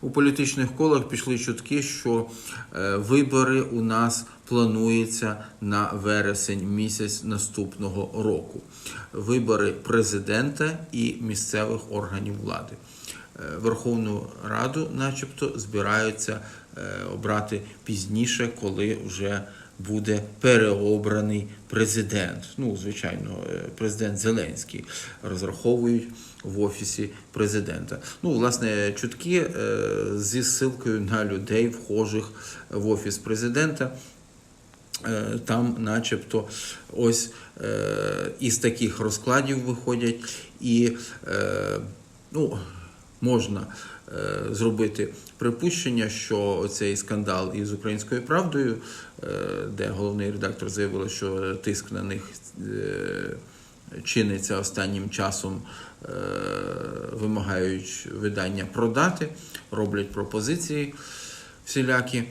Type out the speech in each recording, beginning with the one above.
У політичних колах пішли чутки, що е, вибори у нас плануються на вересень місяць наступного року. Вибори президента і місцевих органів влади. Е, Верховну Раду, начебто, збираються е, обрати пізніше, коли вже буде переобраний президент. Ну, звичайно, е, президент Зеленський розраховують в офісі президента. Ну, власне, чутки е, зі ссылкою на людей, вхожих в офіс президента. Е, Там, начебто, ось із таких розкладів виходять, і ну, можна зробити припущення, що цей скандал із українською правдою, е, де головний редактор заявила, що тиск на них е, чиниться останнім часом, е, вимагають видання продати, роблять пропозиції всілякі.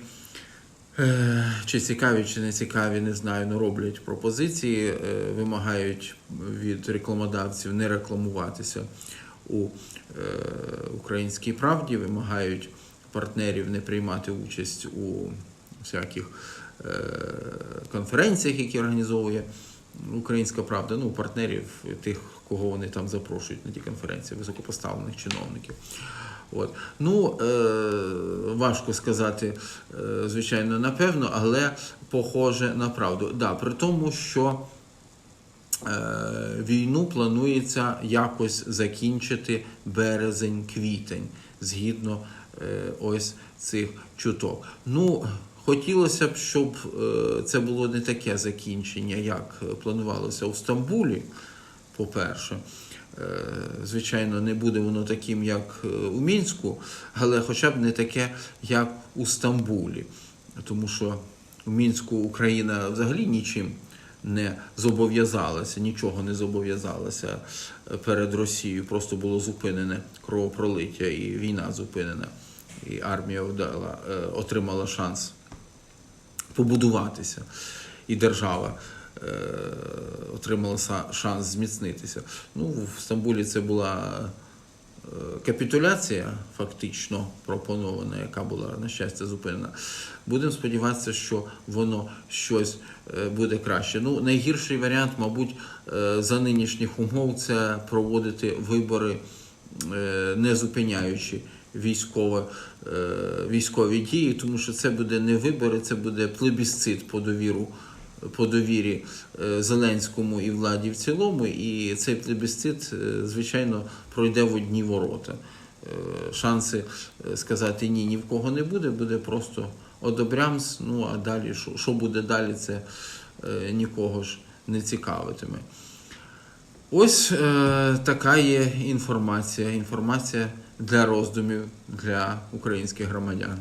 Е, Чи цікаві, чи не цікаві, не знаю, але роблять пропозиції, е, вимагають від рекламодавців не рекламуватися у е, українській правді, вимагають партнерів не приймати участь у всяких е, конференціях, які організовує Українська Правда, ну, партнерів тих, кого вони там запрошують на ті конференції, високопоставлених чиновників. От. Ну, е, важко сказати, е, звичайно, напевно, але похоже на правду. Да, при тому, що війну планується якось закінчити березень-квітень, згідно е, ось цих чуток. Ну, хотілося б, щоб е, це було не таке закінчення, як планувалося у Стамбулі, по-перше. Е, Звичайно, не буде воно таким, як е, у Мінську, але хоча б не таке, як у Стамбулі. Тому що у Мінську Україна взагалі нічим не зобов'язалася, нічого не зобов'язалася е, перед Росією. Просто було зупинене кровопролиття і війна зупинена. І армія вдала, е, отримала шанс побудуватися, і держава е, отримала шанс зміцнитися. Ну, в Стамбулі це була капітуляція, фактично пропонована, яка була, на щастя, зупинена. Будемо сподіватися, що воно щось е, буде краще. Ну, найгірший варіант, мабуть, е, за нинішніх умов це проводити вибори, е, не зупиняючи військове, е, військові дії, тому що це буде не вибори, це буде плебісцит по довіру. По довірі е, Зеленському і владі в цілому, і цей плебісцит, е, звичайно, пройде в одні ворота. Е, Шанси сказати ні ні в кого не буде, буде просто одобрямс. Ну а далі, що, буде далі, це нікого ж не цікавитиме. Ось е, така є інформація. Інформація для роздумів для українських громадян.